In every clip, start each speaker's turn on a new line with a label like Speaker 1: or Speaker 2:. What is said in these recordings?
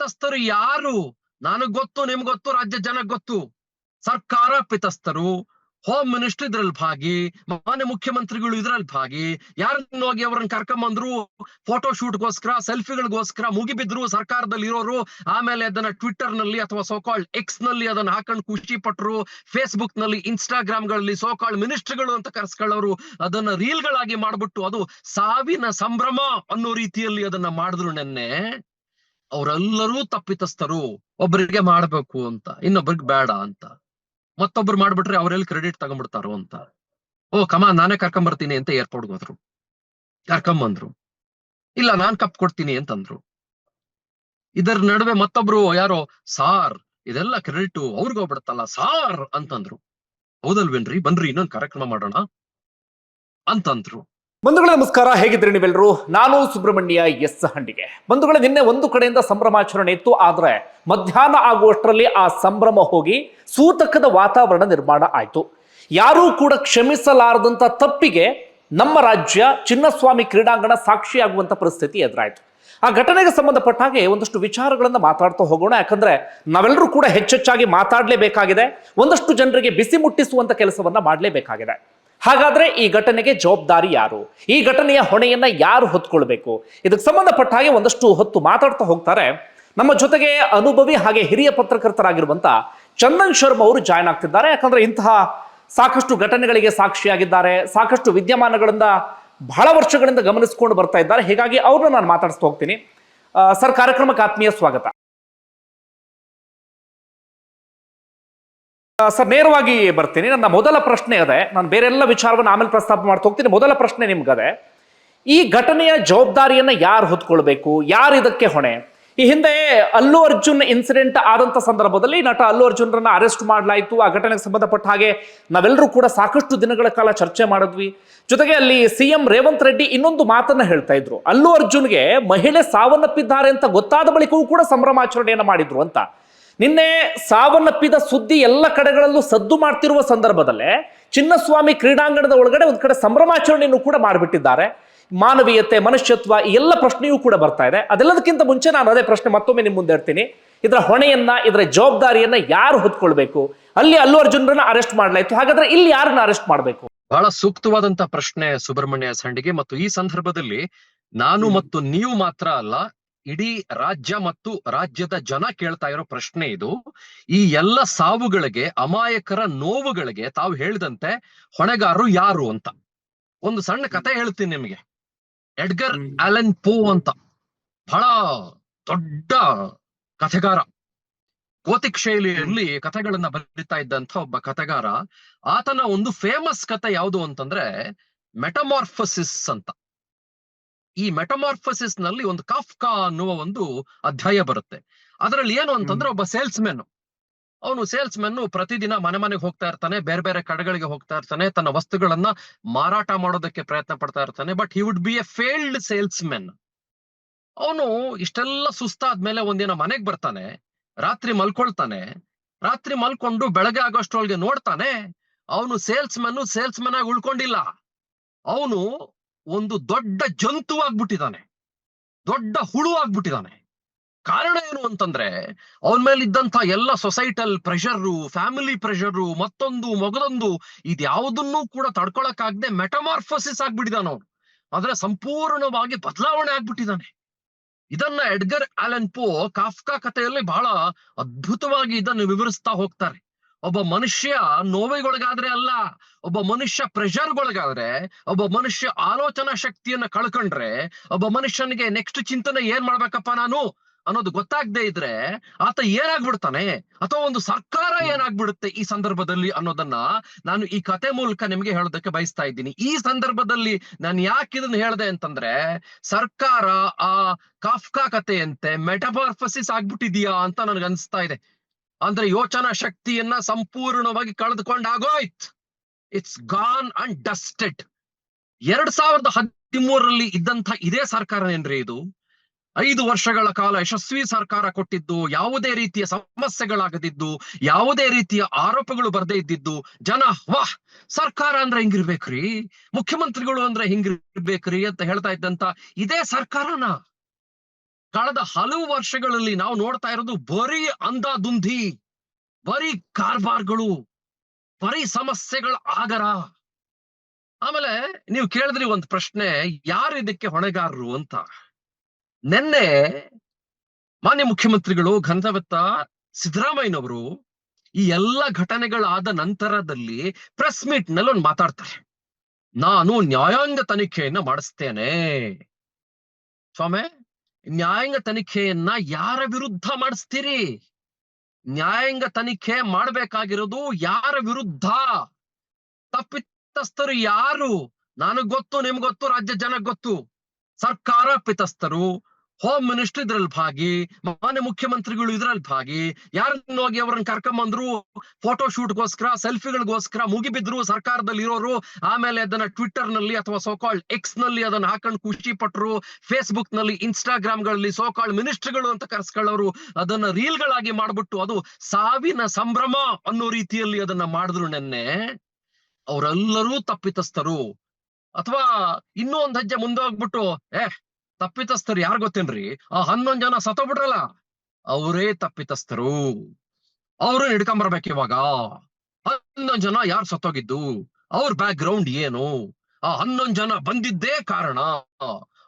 Speaker 1: ತಪ್ಪಿತಸ್ಥರು ಯಾರು? ನನಗ್ ಗೊತ್ತು ನಿಮ್ ಗೊತ್ತು, ರಾಜ್ಯ ಜನಕ್ ಗೊತ್ತು. ಸರ್ಕಾರ ಪಿತಸ್ಥರು ಹೋಮ್ ಮಿನಿಸ್ಟರ್ ಇದ್ರಲ್ಲಿ ಭಾಗಿ, ಮಾನ್ಯ ಮುಖ್ಯಮಂತ್ರಿಗಳು ಇದ್ರಲ್ಲಿ ಭಾಗಿ, ಯಾರನ್ನ ಹೋಗಿ ಅವ್ರನ್ನ ಕರ್ಕೊಂಬಂದ್ರು ಫೋಟೋ ಶೂಟ್ಗೋಸ್ಕರ ಸೆಲ್ಫಿಗಳಿಗೋಸ್ಕರ ಮುಗಿಬಿದ್ರು ಸರ್ಕಾರದಲ್ಲಿ ಇರೋರು ಆಮೇಲೆ ಅದನ್ನ ಟ್ವಿಟರ್ನಲ್ಲಿ ಅಥವಾ ಸೋಕಾಲ್ಡ್ ಎಕ್ಸ್ನಲ್ಲಿ ಅದನ್ನ ಹಾಕೊಂಡು ಖುಷಿ ಪಟ್ರು ಫೇಸ್ಬುಕ್ನಲ್ಲಿ ಇನ್ಸ್ಟಾಗ್ರಾಮ್ಗಳಲ್ಲಿ ಸೋಕಾಲ್ಡ್ ಮಿನಿಸ್ಟರ್ಗಳು ಅಂತ ಕರ್ಸ್ಕೊಳ್ಳೋರು, ಅದನ್ನ ರೀಲ್ ಗಳಾಗಿ ಮಾಡ್ಬಿಟ್ಟು ಅದು ಸಾವಿನ ಸಂಭ್ರಮ ಅನ್ನೋ ರೀತಿಯಲ್ಲಿ ಅದನ್ನ ಮಾಡಿದ್ರು ನೆನ್ನೆ. ಅವರೆಲ್ಲರೂ ತಪ್ಪಿತಸ್ಥರು ಒಬ್ಬರಿಗೆ ಮಾಡ್ಬೇಕು ಅಂತ ಇನ್ನೊಬ್ಬರಿಗೆ ಬೇಡ ಅಂತ. ಮತ್ತೊಬ್ರು ಮಾಡ್ಬಿಟ್ರೆ ಅವ್ರೆಲ್ಲಿ ಕ್ರೆಡಿಟ್ ತಗೊಂಡ್ಬಿಡ್ತಾರೋ ಅಂತ. ಓ ಕಮ ನಾನೇ ಕರ್ಕೊಂಬರ್ತೀನಿ ಅಂತ ಏರ್ಪೋರ್ಟ್ಗೆ ಹೋದ್ರು. ಕರ್ಕೊಂಬಂದ್ರು. ಇಲ್ಲ, ನಾನ್ ಕಪ್ ಕೊಡ್ತೀನಿ ಅಂತಂದ್ರು. ಇದರ ನಡುವೆ ಮತ್ತೊಬ್ರು ಯಾರೋ ಸಾರ್ ಇದೆಲ್ಲ ಕ್ರೆಡಿಟ್ ಅವ್ರಿಗೆ ಹೋಗ್ಬಿಡತ್ತಲ್ಲ ಸಾರ್ ಅಂತಂದ್ರು. ಹೌದಲ್ವೇನ್ರಿ? ಬನ್ರಿ, ಇನ್ನೊಂದು ಕಾರ್ಯಕ್ರಮ ಮಾಡೋಣ ಅಂತಂದ್ರು.
Speaker 2: ಬಂಧುಗಳೇ ನಮಸ್ಕಾರ ಹೇಗಿದ್ರಿ ನೀವೆಲ್ಲರೂ? ನಾನು ಸುಬ್ರಹ್ಮಣ್ಯ ಎಸ್ ಹಂಡಿಗೆ ಬಂಧುಗಳ, ನಿನ್ನೆ ಒಂದು ಕಡೆಯಿಂದ ಸಂಭ್ರಮಾಚರಣೆ ಇತ್ತು, ಆದ್ರೆ ಮಧ್ಯಾಹ್ನ ಆಗುವಷ್ಟರಲ್ಲಿ ಆ ಸಂಭ್ರಮ ಹೋಗಿ ಸೂತಕದ ವಾತಾವರಣ ನಿರ್ಮಾಣ ಆಯಿತು. ಯಾರೂ ಕೂಡ ಕ್ಷಮಿಸಲಾರದಂತ ತಪ್ಪಿಗೆ ನಮ್ಮ ರಾಜ್ಯ ಚಿನ್ನಸ್ವಾಮಿ ಕ್ರೀಡಾಂಗಣ ಸಾಕ್ಷಿಯಾಗುವಂತ ಪರಿಸ್ಥಿತಿ ಎದುರಾಯಿತು. ಆ ಘಟನೆಗೆ ಸಂಬಂಧಪಟ್ಟ ಹಾಗೆ ಒಂದಷ್ಟು ವಿಚಾರಗಳನ್ನ ಮಾತಾಡ್ತಾ ಹೋಗೋಣ, ಯಾಕಂದ್ರೆ ನಾವೆಲ್ಲರೂ ಕೂಡ ಹೆಚ್ಚೆಚ್ಚಾಗಿ ಮಾತಾಡಲೇಬೇಕಾಗಿದೆ, ಒಂದಷ್ಟು ಜನರಿಗೆ ಬಿಸಿ ಮುಟ್ಟಿಸುವಂತ ಕೆಲಸವನ್ನ ಮಾಡಲೇಬೇಕಾಗಿದೆ. ಹಾಗಾದ್ರೆ ಈ ಘಟನೆಗೆ ಜವಾಬ್ದಾರಿ ಯಾರು? ಈ ಘಟನೆಯ ಹೊಣೆಯನ್ನ ಯಾರು ಹೊತ್ಕೊಳ್ಬೇಕು? ಇದಕ್ಕೆ ಸಂಬಂಧಪಟ್ಟ ಹಾಗೆ ಒಂದಷ್ಟು ಹೊತ್ತು ಮಾತಾಡ್ತಾ ಹೋಗ್ತಾರೆ. ನಮ್ಮ ಜೊತೆಗೆ ಅನುಭವಿ ಹಾಗೆ ಹಿರಿಯ ಪತ್ರಕರ್ತರಾಗಿರುವಂತ ಚಂದನ್ ಶರ್ಮಾ ಅವರು ಜಾಯ್ನ್ ಆಗ್ತಿದ್ದಾರೆ. ಯಾಕಂದ್ರೆ ಇಂತಹ ಸಾಕಷ್ಟು ಘಟನೆಗಳಿಗೆ ಸಾಕ್ಷಿಯಾಗಿದ್ದಾರೆ. ಸಾಕಷ್ಟು ವಿದ್ಯಮಾನಗಳಿಂದ ಬಹಳ ವರ್ಷಗಳಿಂದ ಗಮನಿಸಿಕೊಂಡು ಬರ್ತಾ ಇದ್ದಾರೆ. ಹೀಗಾಗಿ ಅವ್ರನ್ನ ನಾನು ಮಾತಾಡಿಸ್ತಾ ಹೋಗ್ತೀನಿ. ಸರ್, ಕಾರ್ಯಕ್ರಮಕ್ಕೆ ಆತ್ಮೀಯ ಸ್ವಾಗತ. ಸರ್, ನೇರವಾಗಿ ಬರ್ತೀನಿ. ನನ್ನ ಮೊದಲ ಪ್ರಶ್ನೆ ಅದೇ. ನಾನು ಬೇರೆಲ್ಲ ವಿಚಾರವನ್ನು ಆಮೇಲೆ ಪ್ರಸ್ತಾಪ ಮಾಡ್ತಾ ಹೋಗ್ತೀನಿ. ಮೊದಲ ಪ್ರಶ್ನೆ ನಿಮ್ಗದೆ. ಈ ಘಟನೆಯ ಜವಾಬ್ದಾರಿಯನ್ನ ಯಾರು ಹೊತ್ಕೊಳ್ಬೇಕು? ಯಾರು ಇದಕ್ಕೆ ಹೊಣೆ? ಈ ಹಿಂದೆ ಅಲ್ಲು ಅರ್ಜುನ್ ಇನ್ಸಿಡೆಂಟ್ ಆದಂತ ಸಂದರ್ಭದಲ್ಲಿ ನಟ ಅಲ್ಲು ಅರ್ಜುನ್ರನ್ನ ಅರೆಸ್ಟ್ ಮಾಡಲಾಯಿತು. ಆ ಘಟನೆಗೆ ಸಂಬಂಧಪಟ್ಟ ಹಾಗೆ ನಾವೆಲ್ಲರೂ ಕೂಡ ಸಾಕಷ್ಟು ದಿನಗಳ ಕಾಲ ಚರ್ಚೆ ಮಾಡಿದ್ವಿ. ಜೊತೆಗೆ ಅಲ್ಲಿ ಸಿ ಎಂ ರೇವಂತ್ ರೆಡ್ಡಿ ಇನ್ನೊಂದು ಮಾತನ್ನ ಹೇಳ್ತಾ ಇದ್ರು. ಅಲ್ಲು ಅರ್ಜುನ್ಗೆ ಮಹಿಳೆ ಸಾವನ್ನಪ್ಪಿದ್ದಾರೆ ಅಂತ ಗೊತ್ತಾದ ಬಳಿಕವೂ ಕೂಡ ಸಂಭ್ರಮಾಚರಣೆಯನ್ನ ಮಾಡಿದ್ರು ಅಂತ. ನಿನ್ನೆ ಸಾವನ್ನಪ್ಪಿದ ಸುದ್ದಿ ಎಲ್ಲ ಕಡೆಗಳಲ್ಲೂ ಸದ್ದು ಮಾಡ್ತಿರುವ ಸಂದರ್ಭದಲ್ಲೇ ಚಿನ್ನಸ್ವಾಮಿ ಕ್ರೀಡಾಂಗಣದ ಒಳಗಡೆ ಒಂದು ಕಡೆ ಸಂಭ್ರಮಾಚರಣೆಯನ್ನು ಕೂಡ ಮಾಡಿಬಿಟ್ಟಿದ್ದಾರೆ. ಮಾನವೀಯತೆ ಮನುಷ್ಯತ್ವ ಈ ಎಲ್ಲ ಪ್ರಶ್ನೆಯೂ ಕೂಡ ಬರ್ತಾ ಇದೆ. ಅದೆಲ್ಲದಕ್ಕಿಂತ ಮುಂಚೆ ನಾನು ಅದೇ ಪ್ರಶ್ನೆ ಮತ್ತೊಮ್ಮೆ ನಿಮ್ಮ ಮುಂದೆ ಇರ್ತೀನಿ ಇದರ ಹೊಣೆಯನ್ನ ಇದರ ಜವಾಬ್ದಾರಿಯನ್ನ ಯಾರು ಹೊತ್ಕೊಳ್ಬೇಕು? ಅಲ್ಲಿ ಅಲ್ಲು ಅರ್ಜುನರನ್ನ ಅರೆಸ್ಟ್ ಮಾಡಲಾಯ್ತು. ಹಾಗಾದ್ರೆ ಇಲ್ಲಿ ಯಾರನ್ನ ಅರೆಸ್ಟ್ ಮಾಡಬೇಕು?
Speaker 1: ಬಹಳ ಸೂಕ್ತವಾದಂತಹ ಪ್ರಶ್ನೆ ಸುಬ್ರಹ್ಮಣ್ಯ ಸಂಡಿಗೆ ಮತ್ತು ಈ ಸಂದರ್ಭದಲ್ಲಿ ನಾನು ಮತ್ತು ನೀವು ಮಾತ್ರ ಅಲ್ಲ ಇಡೀ ರಾಜ್ಯ ಮತ್ತು ರಾಜ್ಯದ ಜನ ಕೇಳ್ತಾ ಇರೋ ಪ್ರಶ್ನೆ ಇದು ಈ ಎಲ್ಲ ಸಾವುಗಳಿಗೆ ಅಮಾಯಕರ ನೋವುಗಳಿಗೆ ತಾವು ಹೇಳಿದಂತೆ ಹೊಣೆಗಾರರು ಯಾರು ಅಂತ. ಒಂದು ಸಣ್ಣ ಕತೆ ಹೇಳ್ತೀನಿ ನಿಮಗೆ. ಎಡ್ಗರ್. ಅಲೆನ್ ಪೋ ಅಂತ. ಬಹಳ ದೊಡ್ಡ ಕಥೆಗಾರ. ಕೋತಿಕ್ ಶೈಲಿಯಲ್ಲಿ ಕಥೆಗಳನ್ನ ಬರೀತಾ ಇದ್ದಂತ ಒಬ್ಬ ಕಥೆಗಾರ. ಆತನ ಒಂದು ಫೇಮಸ್ ಕತೆ ಯಾವುದು ಅಂತಂದ್ರೆ ಮೆಟಮಾರ್ಫಸಿಸ್ ಅಂತ. ಈ ಮೆಟಮಾರ್ಫಸಿಸ್ನಲ್ಲಿ ಒಂದು ಕಾಫ್ಕಾ ಅನ್ನುವ ಒಂದು ಅಧ್ಯಾಯ ಬರುತ್ತೆ. ಅದರಲ್ಲಿ ಏನು ಅಂತಂದ್ರೆ ಒಬ್ಬ ಸೇಲ್ಸ್ ಮೆನ್ ಅವನು ಸೇಲ್ಸ್ ಮೆನ್ ಪ್ರತಿದಿನ ಮನೆ ಮನೆಗೆ ಹೋಗ್ತಾ ಇರ್ತಾನೆ ಬೇರೆ ಬೇರೆ ಕಡೆಗಳಿಗೆ ಹೋಗ್ತಾ ಇರ್ತಾನೆ ತನ್ನ ವಸ್ತುಗಳನ್ನ ಮಾರಾಟ ಮಾಡೋದಕ್ಕೆ ಪ್ರಯತ್ನ ಪಡ್ತಾ ಇರ್ತಾನೆ but he would be a failed salesmen ಅವನು ಇಷ್ಟೆಲ್ಲ ಸುಸ್ತಾದ್ಮೇಲೆ ಒಂದಿನ ಮನೆಗ್ ಬರ್ತಾನೆ ರಾತ್ರಿ ಮಲ್ಕೊಳ್ತಾನೆ ರಾತ್ರಿ ಮಲ್ಕೊಂಡು ಬೆಳಗ್ಗೆ ಆಗೋಷ್ಟ್ರೊಳಗೆ ನೋಡ್ತಾನೆ ಅವನು ಸೇಲ್ಸ್ ಮೆನ್ ಸೇಲ್ಸ್ ಮೆನ್ ಆಗಿ ಉಳ್ಕೊಂಡಿಲ್ಲ. ಅವನು ಒಂದು ದೊಡ್ಡ ಜಂತು ಆಗ್ಬಿಟ್ಟಿದ್ದಾನೆ ದೊಡ್ಡ ಹುಳು ಆಗ್ಬಿಟ್ಟಿದ್ದಾನೆ ಕಾರಣ ಏನು ಅಂತಂದ್ರೆ, ಅವನ ಮೇಲೆ ಇದ್ದಂತ ಎಲ್ಲ ಸೊಸೈಟಲ್ ಪ್ರೆಷರು ಫ್ಯಾಮಿಲಿ ಪ್ರೆಷರು ಮತ್ತೊಂದು, ಮಗದೊಂದು, ಇದ್ಯಾವುದನ್ನೂ ಕೂಡ ತಡ್ಕೊಳಕ್ಕಾಗದೆ ಮೆಟಮಾರ್ಫಸಿಸ್ ಆಗ್ಬಿಟ್ಟಿದ್ದಾನ ಅವನು. ಆದ್ರೆ ಸಂಪೂರ್ಣವಾಗಿ ಬದಲಾವಣೆ ಆಗ್ಬಿಟ್ಟಿದ್ದಾನೆ. ಇದನ್ನ ಎಡ್ಗರ್ ಆಲನ್ ಪೋ, ಕಾಫ್ಕಾ ಕಥೆಯಲ್ಲಿ ಬಹಳ ಅದ್ಭುತವಾಗಿ ಇದನ್ನು ವಿವರಿಸ್ತಾ ಹೋಗ್ತಾರೆ. ಒಬ್ಬ ಮನುಷ್ಯ ನೋವಿಗೊಳಗಾದ್ರೆ ಅಲ್ಲ ಒಬ್ಬ ಮನುಷ್ಯ ಪ್ರೆಷರ್ಗೊಳಗಾದ್ರೆ ಒಬ್ಬ ಮನುಷ್ಯ ಆಲೋಚನಾ ಶಕ್ತಿಯನ್ನ ಕಳ್ಕೊಂಡ್ರೆ ಒಬ್ಬ ಮನುಷ್ಯನಿಗೆ ನೆಕ್ಸ್ಟ್ ಚಿಂತನೆ ಏನ್ ಮಾಡ್ಬೇಕಪ್ಪ ನಾನು ಅನ್ನೋದು ಗೊತ್ತಾಗ್ದೇ ಇದ್ರೆ ಆತ ಏನಾಗ್ಬಿಡ್ತಾನೆ? ಅಥವಾ ಒಂದು ಸರ್ಕಾರ ಏನಾಗ್ಬಿಡುತ್ತೆ ಈ ಸಂದರ್ಭದಲ್ಲಿ ಅನ್ನೋದನ್ನ ನಾನು ಈ ಕತೆ ಮೂಲಕ ನಿಮಗೆ ಹೇಳೋದಕ್ಕೆ ಬಯಸ್ತಾ ಇದ್ದೀನಿ. ಈ ಸಂದರ್ಭದಲ್ಲಿ ನಾನು ಯಾಕೆ ಇದನ್ನ ಹೇಳ್ದೆ ಅಂತಂದ್ರೆ ಸರ್ಕಾರ ಆ ಕಾಫ್ಕಾ ಕಥೆಯಂತೆ ಮೆಟಬಾರ್ಫಸಿಸ್ ಆಗ್ಬಿಟ್ಟಿದೀಯಾ ಅಂತ ನನಗೆ ಅನಿಸ್ತಾ ಇದೆ. ಅಂದ್ರೆ ಯೋಚನಾ ಶಕ್ತಿಯನ್ನ ಸಂಪೂರ್ಣವಾಗಿ ಕಳೆದುಕೊಂಡಾಗೋಯ್ತ್. ಇಟ್ಸ್ ಗಾನ್ ಅಂಡ್ ಡಸ್ಟೆಡ್ ಎರಡ್ ಸಾವಿರದ ಹದಿಮೂರರಲ್ಲಿ ಇದ್ದಂತ ಇದೇ ಸರ್ಕಾರ ಏನ್ರಿ ಇದು? ಐದು ವರ್ಷಗಳ ಕಾಲ ಯಶಸ್ವಿ ಸರ್ಕಾರ ಕೊಟ್ಟಿದ್ದು, ಯಾವುದೇ ರೀತಿಯ ಸಮಸ್ಯೆಗಳಾಗದಿದ್ದು, ಯಾವುದೇ ರೀತಿಯ ಆರೋಪಗಳು ಬರದೇ ಇದ್ದಿದ್ದು, ಜನ ವಾಹ್ ಸರ್ಕಾರ ಅಂದ್ರೆ ಹಿಂಗಿರ್ಬೇಕ್ರಿ? ಮುಖ್ಯಮಂತ್ರಿಗಳು ಅಂದ್ರೆ ಹಿಂಗಿರ್ಬೇಕ್ರಿ ಅಂತ ಹೇಳ್ತಾ ಇದ್ದಂತ ಇದೇ ಸರ್ಕಾರನ. ಕಳೆದ ಹಲವು ವರ್ಷಗಳಲ್ಲಿ ನಾವು ನೋಡ್ತಾ ಇರೋದು ಬರೀ ಅಂಧಾದುಂಧಿ ಬರೀ ಕಾರ್ಬಾರ್ಗಳು, ಬರೀ ಸಮಸ್ಯೆಗಳ ಆಗರ. ಆಮೇಲೆ ನೀವು ಕೇಳಿದ್ರಿ ಒಂದ್ ಪ್ರಶ್ನೆ, ಯಾರು ಇದಕ್ಕೆ ಹೊಣೆಗಾರರು ಅಂತ? ನಿನ್ನೆ ಮಾನ್ಯ ಮುಖ್ಯಮಂತ್ರಿಗಳು ಗಂಧವತ್ತ ಸಿದ್ದರಾಮಯ್ಯನವರು ಈ ಎಲ್ಲ ಘಟನೆಗಳಾದ ನಂತರದಲ್ಲಿ ಪ್ರೆಸ್ ಮೀಟ್ನಲ್ಲಿ ಒಂದು ಮಾತಾಡ್ತಾರೆ. ನಾನು ನ್ಯಾಯಾಂಗ ತನಿಖೆಯನ್ನ ಮಾಡಿಸ್ತೇನೆ. ಸ್ವಾಮಿ ನ್ಯಾಯಾಂಗ ತನಿಖೆಯನ್ನ ಯಾರ ವಿರುದ್ಧ ಮಾಡಿಸ್ತೀರಿ? ನ್ಯಾಯಾಂಗ ತನಿಖೆ ಮಾಡ್ಬೇಕಾಗಿರೋದು ಯಾರ ವಿರುದ್ಧ? ತಪ್ಪಿತಸ್ಥರು ಯಾರು? ನನಗ್ ಗೊತ್ತು ನಿಮ್ಗೊತ್ತು ರಾಜ್ಯ ಜನಕ್ ಗೊತ್ತು. ಸರ್ಕಾರ ಪಿತಸ್ಥರು ಹೋಮ್ ಮಿನಿಸ್ಟರ್ ಇದ್ರಲ್ಲಿ ಭಾಗಿ, ಮಾನ್ಯ ಮುಖ್ಯಮಂತ್ರಿಗಳು ಇದ್ರಲ್ಲಿ ಭಾಗಿ, ಯಾರನ್ನ ಹೋಗಿ ಅವ್ರನ್ನ ಕರ್ಕೊಂಬಂದ್ರು ಫೋಟೋ ಶೂಟ್ಗೋಸ್ಕರ ಸೆಲ್ಫಿಗಳಿಗೋಸ್ಕರ ಮುಗಿಬಿದ್ರು ಸರ್ಕಾರದಲ್ಲಿ ಇರೋರು ಆಮೇಲೆ ಅದನ್ನ ಟ್ವಿಟರ್ನಲ್ಲಿ ಅಥವಾ ಸೋಕಾಲ್ಡ್ ಎಕ್ಸ್ನಲ್ಲಿ ಅದನ್ನ ಹಾಕೊಂಡು ಖುಷಿ ಪಟ್ರು ಫೇಸ್ಬುಕ್ನಲ್ಲಿ ಇನ್ಸ್ಟಾಗ್ರಾಮ್ಗಳಲ್ಲಿ ಸೋಕಾಲ್ಡ್ ಮಿನಿಸ್ಟರ್ಗಳು ಅಂತ ಕರ್ಸ್ಕೊಳ್ಳೋರು, ಅದನ್ನ ರೀಲ್ ಗಳಾಗಿ ಮಾಡ್ಬಿಟ್ಟು ಅದು ಸಾವಿನ ಸಂಭ್ರಮ ಅನ್ನೋ ರೀತಿಯಲ್ಲಿ ಅದನ್ನ ಮಾಡಿದ್ರು ನೆನ್ನೆ, ಅವರೆಲ್ಲರೂ ತಪ್ಪಿತಸ್ಥರು. ಅಥವಾ ಇನ್ನೂ ಒಂದ್ ಹೆಜ್ಜೆ ಮುಂದೆ ಹೋಗ್ಬಿಟ್ಟು, ಏ ತಪ್ಪಿತಸ್ಥರು ಯಾರು ಗೊತ್ತೇನ್ರಿ? ಆ ಹನ್ನೊಂದ್ ಜನ ಸತ್ತೋಗ್ಬಿಟ್ರಲ್ಲ. ಅವರೇ ತಪ್ಪಿತಸ್ಥರು. ಅವರು ಹಿಡ್ಕೊಂಬರ್ಬೇಕು ಇವಾಗ. ಹನ್ನೊಂದ್ ಜನ ಯಾರು ಸತ್ತೋಗಿದ್ದು? ಅವ್ರ ಬ್ಯಾಕ್ ಗ್ರೌಂಡ್ ಏನು? ಆ ಹನ್ನೊಂದ್ ಜನ ಬಂದಿದ್ದೇ ಕಾರಣ.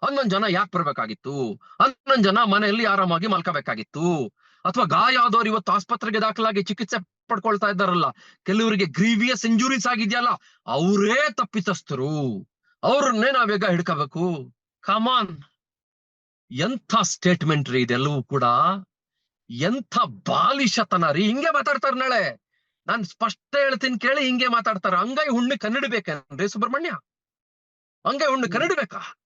Speaker 1: ಹನ್ನೊಂದ್ ಜನ ಯಾಕೆ ಬರ್ಬೇಕಾಗಿತ್ತು? ಹನ್ನೊಂದ್ ಜನ ಮನೆಯಲ್ಲಿ ಆರಾಮಾಗಿ ಮಲ್ಕೋಬೇಕಾಗಿತ್ತು. ಅಥವಾ ಗಾಯ ಆದವ್ರು ಇವತ್ತು ಆಸ್ಪತ್ರೆಗೆ ದಾಖಲಾಗಿ ಚಿಕಿತ್ಸೆ ಪಡ್ಕೊಳ್ತಾ ಇದ್ದಾರಲ್ಲ. ಕೆಲವರಿಗೆ ಗ್ರೀವಿಯಸ್ ಇಂಜುರೀಸ್ ಆಗಿದೆಯಲ್ಲ. ಅವರೇ ತಪ್ಪಿತಸ್ಥರು. ಅವ್ರನ್ನೇ ನಾವೀಗ ಹಿಡ್ಕೋಬೇಕು. ಕಮಾನ್ ಎಂಥ ಸ್ಟೇಟ್ಮೆಂಟ್ ರೀ ಇದೆಲ್ಲವೂ ಕೂಡ? ಎಂಥ ಬಾಲಿಶತನ ರೀ? ಹಿಂಗೆ ಮಾತಾಡ್ತಾರ ನಾಳೆ. ನಾನ್ ಸ್ಪಷ್ಟ ಹೇಳ್ತೀನಿ ಕೇಳಿ ಹಿಂಗೆ ಮಾತಾಡ್ತಾರ. ಅಂಗೈ ಹುಣ್ಣು ಕನ್ನಡಬೇಕೇನ್ರಿ ಸುಬ್ರಹ್ಮಣ್ಯ? ಅಂಗೈ ಹುಣ್ಣು ಕನ್ನಡಬೇಕಾ?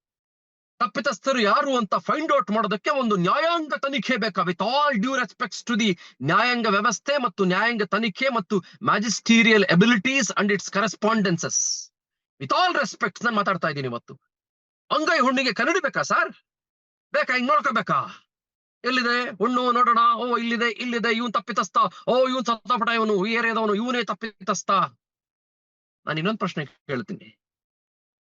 Speaker 1: ತಪ್ಪಿತಸ್ಥರು ಯಾರು ಅಂತ ಫೈಂಡ್ ಔಟ್ ಮಾಡೋದಕ್ಕೆ ಒಂದು ನ್ಯಾಯಾಂಗ ತನಿಖೆ ಬೇಕಾ? With all due respects to the ನ್ಯಾಯಾಂಗ ವ್ಯವಸ್ಥೆ ಮತ್ತು ನ್ಯಾಯಾಂಗ ತನಿಖೆ ಮತ್ತು magisterial abilities and its correspondences with all respects ನಾನು ಮಾತಾಡ್ತಾ ಇದ್ದೀನಿ ಇವತ್ತು. ಅಂಗೈ ಹುಣ್ಣಿಗೆ ಕನ್ನಡಿ ಬೇಕಾ ಸರ್ ಬೇಕಾ? ಹಿಂಗ್ ನೋಡ್ಕೋಬೇಕಾ? ಎಲ್ಲಿದೆ? ಹುಣ್ಣು ನೋಡೋಣ. ಓ, ಇಲ್ಲಿದೆ ಇಲ್ಲಿದೆ. ಇವನ್ ತಪ್ಪಿತಸ್ತ ಓ, ಇವನ್ ಸತ್ತಪಟ ಇವನು. ಏರಿಯಾದವನು ಇವನೇ ತಪ್ಪಿತಸ್ತ ನಾನು ಇನ್ನೊಂದು ಪ್ರಶ್ನೆ ಕೇಳ್ತೀನಿ.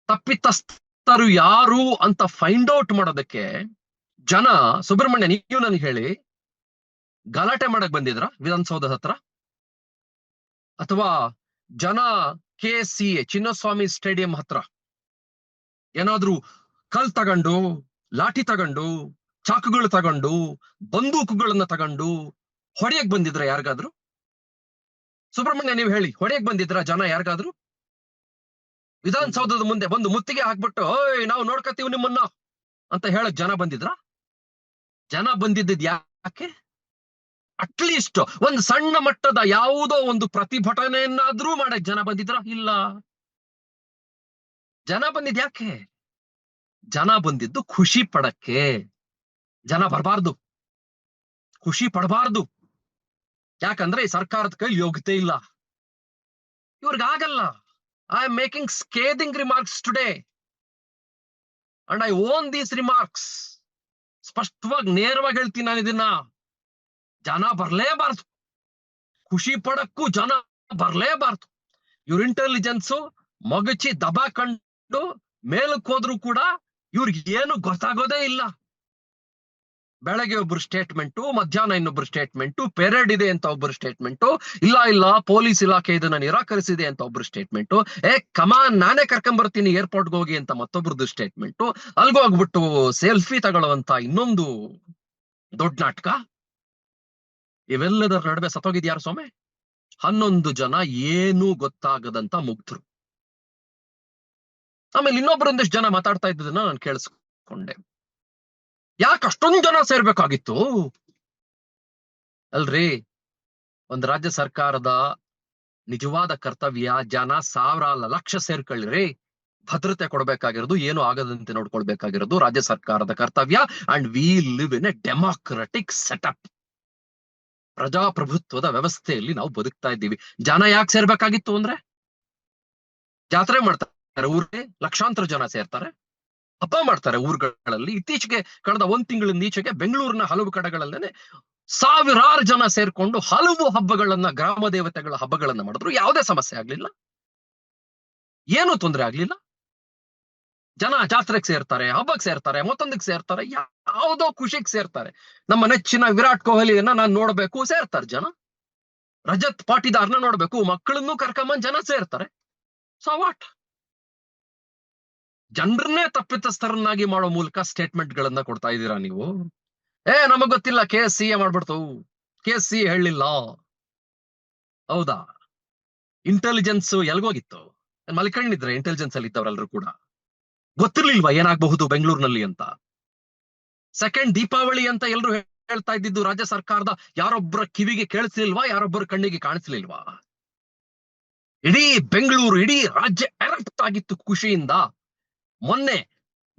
Speaker 1: ತಪ್ಪಿತಸ್ಥರು ಯಾರು ಅಂತ ಫೈಂಡ್ ಔಟ್ ಮಾಡೋದಕ್ಕೆ ಜನ ಸುಬ್ರಹ್ಮಣ್ಯ ನೀವು ನನಗೆ ಹೇಳಿ, ಗಲಾಟೆ ಮಾಡಕ್ ಬಂದಿದ್ರ? ವಿಧಾನಸೌಧದ ಹತ್ರ? ಅಥವಾ ಜನ K C A, Chinnaswamy stadium ಹತ್ರ? ಏನಾದ್ರೂ ಕಲ್ ತಗೊಂಡು ಲಾಠಿ ತಗೊಂಡು, ಚಾಕುಗಳು ತಗೊಂಡು, ಬಂದೂಕುಗಳನ್ನ ತಗೊಂಡು ಹೊಡೆಯಕ್ ಬಂದಿದ್ರ ಯಾರಿಗಾದ್ರು? ಸುಬ್ರಹ್ಮಣ್ಯ, ನೀವು ಹೇಳಿ, ಹೊಡೆಯಕ್ ಬಂದಿದ್ರ ಜನ ಯಾರಿಗಾದ್ರು? ವಿಧಾನಸೌಧದ ಮುಂದೆ ಬಂದು ಮುತ್ತಿಗೆ ಹಾಕ್ಬಿಟ್ಟು, ಓಯ್, ನಾವು ನೋಡ್ಕತ್ತೀವಿ ನಿಮ್ಮನ್ನ ಅಂತ ಹೇಳಕ್ ಜನ ಬಂದಿದ್ರ? ಜನ ಬಂದಿದ್ದಿದ್ ಯಾಕೆ? ಅಟ್ಲೀಸ್ಟ್ ಒಂದು ಸಣ್ಣ ಮಟ್ಟದ ಯಾವುದೋ ಒಂದು ಪ್ರತಿಭಟನೆಯನ್ನಾದ್ರೂ ಮಾಡಕ್ ಜನ ಬಂದಿದ್ರ? ಇಲ್ಲ. ಜನ ಬಂದಿದ್ ಯಾಕೆ? ಜನ ಬಂದಿದ್ದು ಖುಷಿ ಪಡಕ್ಕೆ. ಜನ ಬರಬಾರ್ದು. ಖುಷಿ ಪಡಬಾರ್ದು. ಯಾಕಂದ್ರೆ ಈ ಸರ್ಕಾರದ ಕೈಲಿ ಯೋಗ್ಯತೆ ಇಲ್ಲ. ಇವ್ರಿಗಾಗಲ್ಲ I am making scathing remarks today and I own these remarks ಸ್ಪಷ್ಟವಾಗಿ, ನೇರವಾಗಿ ಹೇಳ್ತೀನಿ ನಾನು ಇದನ್ನ. ಜನ ಬರ್ಲೇಬಾರ್ದು. ಖುಷಿ ಪಡಕ್ಕೂ ಜನ ಬರ್ಲೇಬಾರ್ದು. ಇವ್ರ ಇಂಟೆಲಿಜೆನ್ಸು ಮಗಚಿ ದಬಾ ಕಂಡು ಮೇಲಕ್ಕೆ ಹೋದ್ರು ಕೂಡ ಇವ್ರಿಗೆ ಏನು ಗೊತ್ತಾಗೋದೇ ಇಲ್ಲ. ಬೆಳಗ್ಗೆ ಒಬ್ರು ಸ್ಟೇಟ್ಮೆಂಟು ಮಧ್ಯಾಹ್ನ ಇನ್ನೊಬ್ರು ಸ್ಟೇಟ್ಮೆಂಟು ಪೆರೇಡ್ ಇದೆ ಅಂತ ಒಬ್ರು ಸ್ಟೇಟ್ಮೆಂಟು ಇಲ್ಲ ಇಲ್ಲ, ಪೊಲೀಸ್ ಇಲಾಖೆ ಇದನ್ನ ನಿರಾಕರಿಸಿದೆ ಅಂತ ಒಬ್ರು ಸ್ಟೇಟ್ಮೆಂಟು ಏ ಕಮಾನ್ ನಾನೇ ಕರ್ಕೊಂಡ್ ಬರ್ತೀನಿ ಏರ್ಪೋರ್ಟ್ಗೆ ಹೋಗಿ ಅಂತ ಮತ್ತೊಬ್ರದ್ದು ಸ್ಟೇಟ್ಮೆಂಟು ಅಲ್ಗೋಗ್ಬಿಟ್ಟು ಸೆಲ್ಫಿ ತಗೊಳ್ಳುವಂತ ಇನ್ನೊಂದು ದೊಡ್ಡ ನಾಟಕ. ಇವೆಲ್ಲದರ ನಡುವೆ ಸತ್ತೋಗಿದ್ಯಾರು ಸ್ವಾಮಿ? ಹನ್ನೊಂದು ಜನ ಏನೂ ಗೊತ್ತಾಗದಂತ ಮುಗ್ಧರು ಆಮೇಲೆ ಇನ್ನೊಬ್ಬರೊಂದಿಷ್ಟು ಜನ ಮಾತಾಡ್ತಾ ಇದ್ದದನ್ನ ನಾನು ಕೇಳಿಸ್ಕೊಂಡೆ. ಯಾಕೆ ಅಷ್ಟೊಂದು ಜನ ಸೇರ್ಬೇಕಾಗಿತ್ತು? ಅಲ್ರಿ, ಒಂದ್ ರಾಜ್ಯ ಸರ್ಕಾರದ ನಿಜವಾದ ಕರ್ತವ್ಯ ಜನ ಸಾವಿರ ಲಕ್ಷ ಸೇರ್ಕೊಳ್ಳಿರಿ ಭದ್ರತೆ ಕೊಡ್ಬೇಕಾಗಿರೋದು, ಏನು ಆಗದಂತೆ ನೋಡ್ಕೊಳ್ಬೇಕಾಗಿರೋದು ರಾಜ್ಯ ಸರ್ಕಾರದ ಕರ್ತವ್ಯ. And we live in a democratic setup ಪ್ರಜಾಪ್ರಭುತ್ವದ ವ್ಯವಸ್ಥೆಯಲ್ಲಿ ನಾವು ಬದುಕ್ತಾ ಇದ್ದೀವಿ. ಜನ ಯಾಕೆ ಸೇರ್ಬೇಕಾಗಿತ್ತು ಅಂದ್ರೆ? ಜಾತ್ರೆ ಮಾಡ್ತಾರೆ ಊರಿಗೆ ಲಕ್ಷಾಂತರ ಜನ ಸೇರ್ತಾರೆ. ಹಬ್ಬ ಮಾಡ್ತಾರೆ ಊರುಗಳಲ್ಲಿ. ಇತ್ತೀಚೆಗೆ ಕಳೆದ ಒಂದ್ ತಿಂಗಳಿಂದ ಈಚೆಗೆ ಬೆಂಗಳೂರಿನ ಹಲವು ಕಡೆಗಳಲ್ಲೇನೆ ಸಾವಿರಾರು ಜನ ಸೇರ್ಕೊಂಡು ಹಲವು ಹಬ್ಬಗಳನ್ನ ಗ್ರಾಮ ದೇವತೆಗಳ ಹಬ್ಬಗಳನ್ನ ಮಾಡಿದ್ರು. ಯಾವುದೇ ಸಮಸ್ಯೆ ಆಗ್ಲಿಲ್ಲ. ಏನು ತೊಂದರೆ ಆಗ್ಲಿಲ್ಲ. ಜನ ಜಾತ್ರೆಗೆ ಸೇರ್ತಾರೆ ಹಬ್ಬಕ್ಕೆ ಸೇರ್ತಾರೆ ಮತ್ತೊಂದಕ್ಕೆ ಸೇರ್ತಾರೆ, ಯಾವುದೋ ಖುಷಿಗೆ ಸೇರ್ತಾರೆ. ನಮ್ಮ ನೆಚ್ಚಿನ ವಿರಾಟ್ ಕೊಹ್ಲಿಯನ್ನ ನಾನು ನೋಡ್ಬೇಕು, ಸೇರ್ತಾರೆ ಜನ. ರಜತ್ ಪಾಟಿದಾರ್ನ ನೋಡ್ಬೇಕು, ಮಕ್ಕಳನ್ನು ಕರ್ಕೊಂಬಂದ್ ಜನ ಸೇರ್ತಾರೆ. ಸೊ ವಾಟ್ ಜನರನ್ನೇ ತಪ್ಪಿತಸ್ಥರನ್ನಾಗಿ ಮಾಡೋ ಮೂಲಕ ಸ್ಟೇಟ್ಮೆಂಟ್ ಗಳನ್ನ ಕೊಡ್ತಾ ಇದ್ದೀರಾ ನೀವು? ಏ, ನಮಗ್ ಗೊತ್ತಿಲ್ಲ, ಕೆ ಎಸ್ ಸಿ ಎ ಮಾಡ್ಬಿಡ್ತು. ಕೆ ಎಸ್ ಸಿ ಹೇಳಿಲ್ಲ ಹೌದಾ? ಇಂಟೆಲಿಜೆನ್ಸ್ ಎಲ್ಗೋಗಿತ್ತು? ಮಲ್ಕೊಂಡಿದ್ರೆ ಇಂಟೆಲಿಜೆನ್ಸ್ ಅಲ್ಲಿ ಇದ್ದವರೆಲ್ಲರೂ ಕೂಡ. ಗೊತ್ತಿರ್ಲಿಲ್ವಾ ಏನಾಗಬಹುದು ಬೆಂಗಳೂರಿನಲ್ಲಿ ಅಂತ? ಸೆಕೆಂಡ್ ದೀಪಾವಳಿ ಅಂತ ಎಲ್ರು ಹೇಳ್ತಾ ಇದ್ದಿದ್ದು ರಾಜ್ಯ ಸರ್ಕಾರದ ಯಾರೊಬ್ಬರ ಕಿವಿಗೆ ಕೇಳಿಸ್ಲಿಲ್ವಾ, ಯಾರೊಬ್ಬರ ಕಣ್ಣಿಗೆ ಕಾಣಿಸ್ಲಿಲ್ವಾ? ಇಡೀ ಬೆಂಗಳೂರು, ಇಡೀ ರಾಜ್ಯ ಎರಪ್ಟ್ ಆಗಿತ್ತು ಖುಷಿಯಿಂದ. ಮೊನ್ನೆ